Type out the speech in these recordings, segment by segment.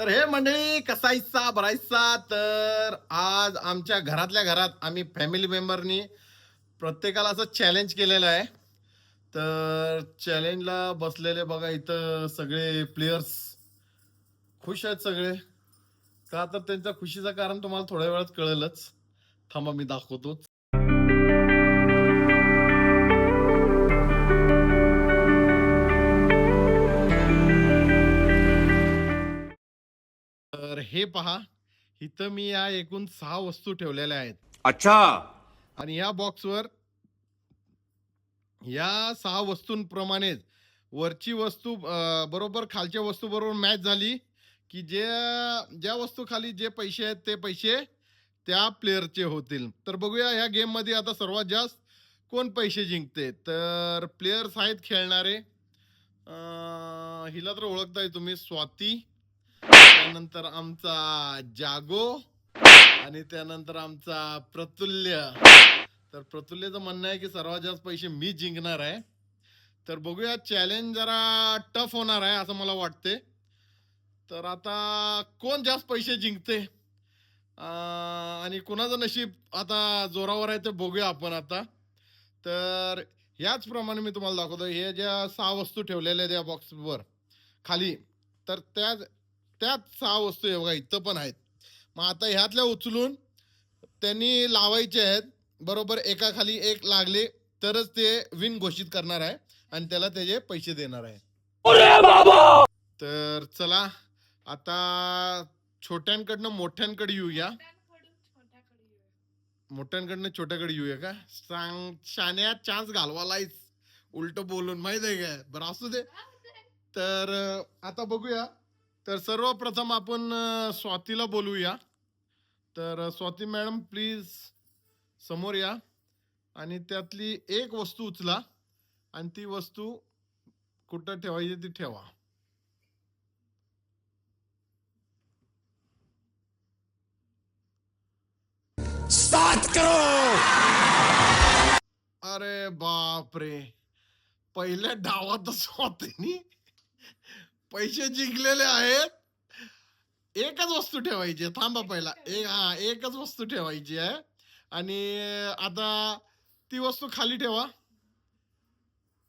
तर हे मंडळी कसायचा भरायचा तर आज आमच्या घरातल्या घरात आम्ही फॅमिली मेंबरनी प्रत्येकाला असं चॅलेंज केलेलं आहे. तर चॅलेंजला बसलेले बघा इथं सगळे प्लेयर्स खुश आहेत सगळे. का तर त्यांच्या खुशीचं कारण तुम्हाला थोड्या वेळात कळेलच. थांबा मी दाखवतोच. हे पहा इथं मी या एकूण सहा वस्तू ठेवलेल्या आहेत. अच्छा! आणि या बॉक्सवर या सहा वस्तूंप्रमाणेच वरची वस्तू अं, बरोबर खालच्या वस्तू बरोबर मॅच झाली की जे ज्या वस्तू खाली जे पैसे आहेत ते पैसे त्या प्लेअरचे होतील. तर बघूया ह्या गेममध्ये आता सर्वात जास्त कोण पैसे जिंकते. तर प्लेयर्स आहेत खेळणारे. अं, हिला तर ओळखताय तुम्ही स्वाती. त्यानंतर आमचा जागो आणि त्यानंतर आमचा प्रतुल्य. तर प्रतुल्यचं म्हणणं आहे की सर्वात जास्त पैसे मी जिंकणार आहे. तर बघूया चॅलेंज जरा टफ होणार आहे असं मला वाटते. तर आता कोण जास्त पैसे जिंकते? आणि कोणाचं नशीब आता जोरावर आहे ते बघूया आपण आता. तर ह्याचप्रमाणे मी तुम्हाला दाखवतो हे ज्या सहा वस्तू ठेवलेल्या आहेत बॉक्सवर खाली. तर त्या त्याच सहा वस्तू आहे बघा इथं पण आहेत. मग आता ह्यातल्या उचलून त्यांनी लावायचे आहेत. बरोबर एका खाली एक लागले तरच ते विन घोषित करणार आहे आणि त्याला त्याचे पैसे देणार आहे. तर चला आता छोट्यांकडनं मोठ्यांकडे येऊया. मोठ्यांकडनं छोट्याकडे येऊया का? सांग शान्या चान्स घालवालायच उलट बोलून माहीत आहे काय? बरं असू दे. तर आता बघूया. तर सर्वप्रथम आपण स्वातीला बोलूया. तर स्वाती मॅडम प्लीज समोर या. आणि त्यातली एक वस्तू उचला. आणि ती वस्तू कुठं ठेवायची ती ठेवा. अरे बाप रे पहिल्या डावातच स्वातीनी पैसे जिंकलेले आहेत. एकच वस्तू ठेवायची आहे. थांबा पहिला. एक हा एकच वस्तू ठेवायची आहे. आणि आता ती वस्तू खाली ठेवा.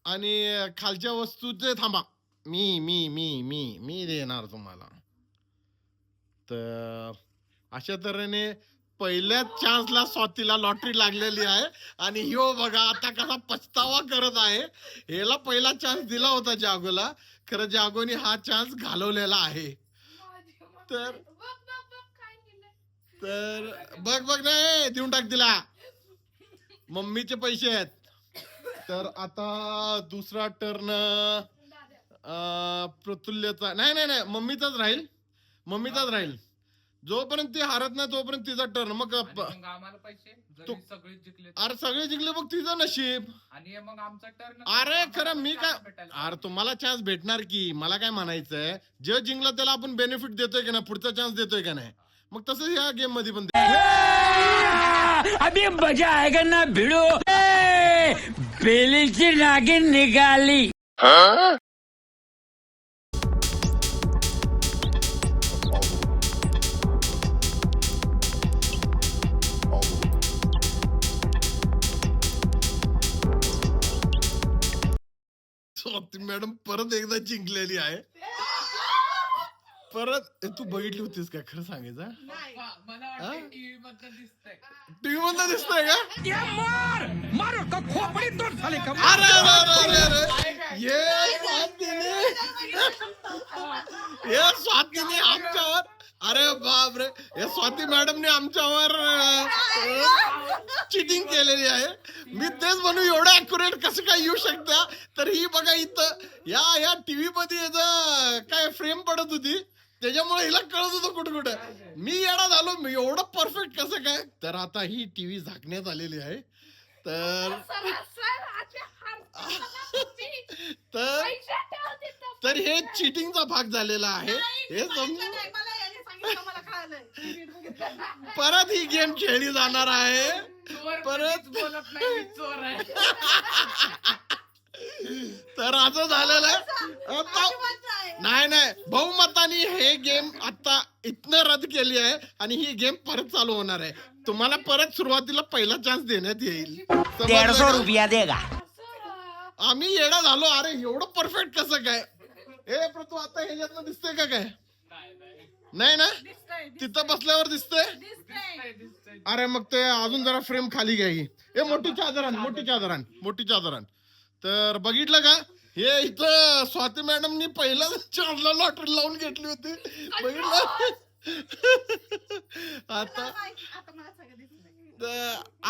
आणि खालच्या वस्तूचे थांबा. मी मी मी मी मी देणार तुम्हाला. तर अशा तऱ्हेने पहिल्याच चान्सला स्वातीला लॉटरी लागलेली आहे. आणि ह्यो बघा आता कसा पछतावा करत आहे. ह्याला पहिला चान्स दिला होता जागोला. खरं जागोने हा चान्स घालवलेला आहे. तर तर बघ बघ नाही देऊन टाक तिला. मम्मीचे पैसे आहेत. तर आता दुसरा टर्न प्रतुल्यचा नाही नाही नाही मम्मीचाच राहील. मम्मीचाच राहील. जोपर्यंत ती हारत नाही तोपर्यंत तिचा टर्न मग आणि मग आम्हाला पैसे? जरी तू- सगळे जिंकले अरे सगळे जिंकले मग तिचं नशीब. आणि मग आमचा टर्न अरे खरं मी काय अरे तुम्हाला चान्स भेटणार की? मला काय म्हणायचंय? जे जिंकलं त्याला आपण बेनिफिट देतोय का नाही? पुढचा चान्स देतोय का नाही? मग तसंच या गेममध्ये पण अभी मजा आएगा ना भिड़ो। बेली नागिन निकाली। मॅडम परत एकदा जिंकलेली आहे. परत ए, तू बघितली होतीस का? खरं सांगायचं हा? टीव्ही मधलं दिसतंय. का? मार! मारो का खोपड़ी तोड़ साले का? अरे अरे अरे अरे ये स्वातीने. हे स्वातीने आमच्यावर. अरे बाप रे हे स्वाती मॅडमने आमच्यावर चिटिंग केलेली आहे. मी तेच म्हणू एवढं अॅक्युरेट कसं काय येऊ शकता? तर ही बघा इथं या या टीव्ही मध्ये याचं काय फ्रेम पडत होती. त्याच्यामुळे हिला कळत होतं कुठं कुठं. मी येडा झालो मी एवढं परफेक्ट कसं काय? तर आता ही टीव्ही झाकण्यात आलेली आहे. तर तर तर. हे चिटिंगचा भाग झालेला आहे. हे समजून परत ही गेम खेळली जाणार आहे. चोर परत- बोलत नाही मी चोर आहे. तर असं झालेलं आहे. आता नाही. नाही बहुमताने हे गेम आता इथनं रद्द केली आहे आणि ही गेम परत चालू होणार आहे. तुम्हाला परत सुरुवातीला पहिला चान्स देण्यात येईल. समजलं का? रुपया देगा. आम्ही येडा झालो. अरे एवढं परफेक्ट कसं काय? ए पण तू आता ह्याच्यातनं दिसतंय का काय? नाही ना? तिथं बसल्यावर दिसतंय. अरे मग ते अजून जरा फ्रेम खाली घ्या ही. ए मोठी चादरान मोठी चादरान मोठी चादरान तर बघितलं का? हे इथं स्वाती मॅडमनी पहिलं चारला लॉटरी लावून घेतली होती. बघितलं? आता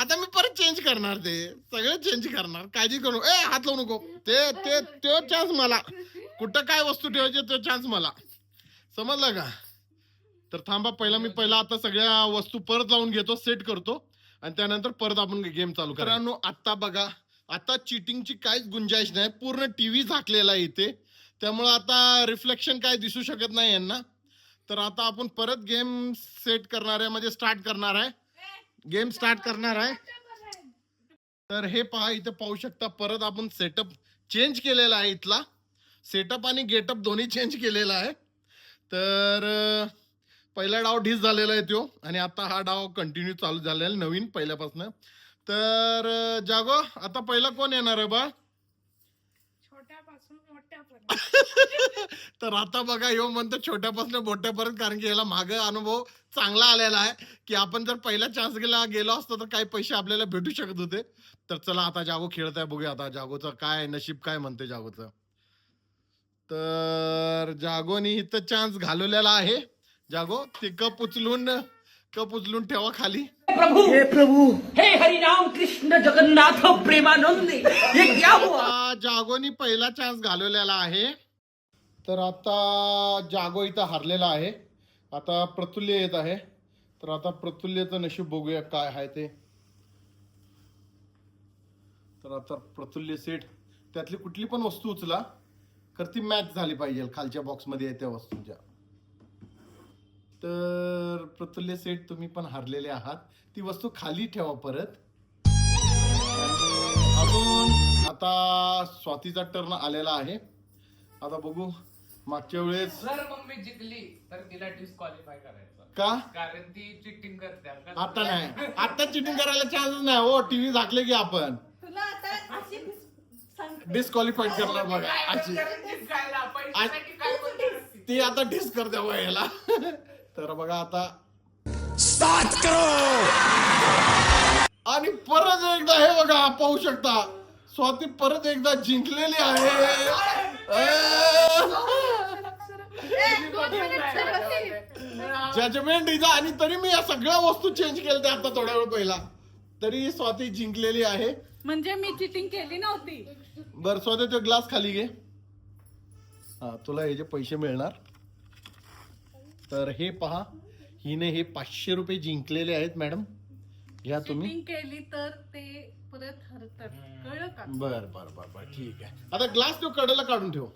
आता मी परत चेंज करणार ते. सगळं चेंज करणार. काळजी करू. ए हात लावू नको. ते ते तो चान्स मला. कुठं काय वस्तू ठेवायची तो चान्स मला. समजलं का? तर थांबा पहिला मी पहिला आता सगळ्या वस्तू परत लावून घेतो सेट करतो. आणि त्यानंतर परत आपण गेम चालू करा आता बघा आता चिटिंगची काहीच गुंजाइश नाही. पूर्ण टीव्ही झाकलेला आहे इथे. त्यामुळे आता रिफ्लेक्शन काय दिसू शकत नाही यांना. तर आता आपण परत गेम सेट करणार आहे म्हणजे स्टार्ट करणार आहे. गेम स्टार्ट करणार आहे. तर हे पहा इथे पाहू शकता परत आपण सेटअप चेंज केलेला आहे इथला. सेटअप आणि गेटअप दोन्ही चेंज केलेला आहे. तर पहिला डाव ढीस झालेला आहे तो आणि आता हा डाव कंटिन्यू चालू झालेला आहे नवीन पहिल्यापासून. तर जागो आता पहिला कोण येणार आहे बा? तर आता बघा ह्यो म्हणतो छोट्यापासून मोठ्यापर्यंत कारण की याला माग अनुभव चांगला आलेला आहे की आपण जर पहिला चान्स गेला गेलो असतो तर काही पैसे आपल्याला भेटू शकत होते. तर चला आता जागो खेळत आहे बघूया आता जागोचं काय नशीब काय म्हणते जागोचं. तर जागोनी इथं चान्स घालवलेला आहे. जागो ते कप उचलून कप उचलून ठेवा खाली. प्रभु हे प्रभु. हे हरिनाम कृष्ण जगन्नाथ प्रेमानंद. ये क्या हुआ? आता जागोनी पहिला चान्स घालवलेला आहे. तर आता जागो इथं हारलेला आहे. आता प्रतुल्य येत आहे. तर आता प्रतुल्यचं नशीब बघूया काय आहे ते. तर आता प्रतुल्य सेट त्यातली कुठली पण वस्तू उचला तर ती मॅच झाली पाहिजे खालच्या बॉक्समध्ये आहे त्या वस्तूच्या. तर प्रतुल्य सेट तुम्ही पण हारलेले आहात. ती वस्तू खाली ठेवा परत. अजून आता स्वातीचा टर्न आलेला आहे. आता बघू मागच्या वेळेस जर मम्मी जिंकली तर तिला डिस्क्वालिफाय करायचं. का? कारण ती चिटिंग करते आता नाही. आता चिटिंग करायला चान्स नाही. हो टीव्ही झाकले की आपण. तुला आता अशी सांगते. डिस्क्वालिफाईड करणार बघा. अशी. काय. ती आता डिस करते बघा याला. तर बघा आता. स्टार्ट करो! आणि परत एकदा हे बघा पाहू शकता. स्वाती परत एकदा जिंकलेली आहे. जजमेंट इथं आणि तरी मी या सगळ्या वस्तू चेंज केल्या आता थोड्या वेळ पहिला. तरी स्वाती जिंकलेली आहे. म्हणजे मी चिटिंग केली नव्हती. बर स्वाती तो ग्लास खाली घे. हा तुला हे जे पैसे मिळणार तर हे पहा हिने हे पाचशे रुपये जिंकलेले आहेत मॅडम. घ्या तुम्ही. केली तर ते परत हरतात. कळलं का? बर बर बर बर ठीक आहे. आता ग्लास तो कडेला काढून ठेव.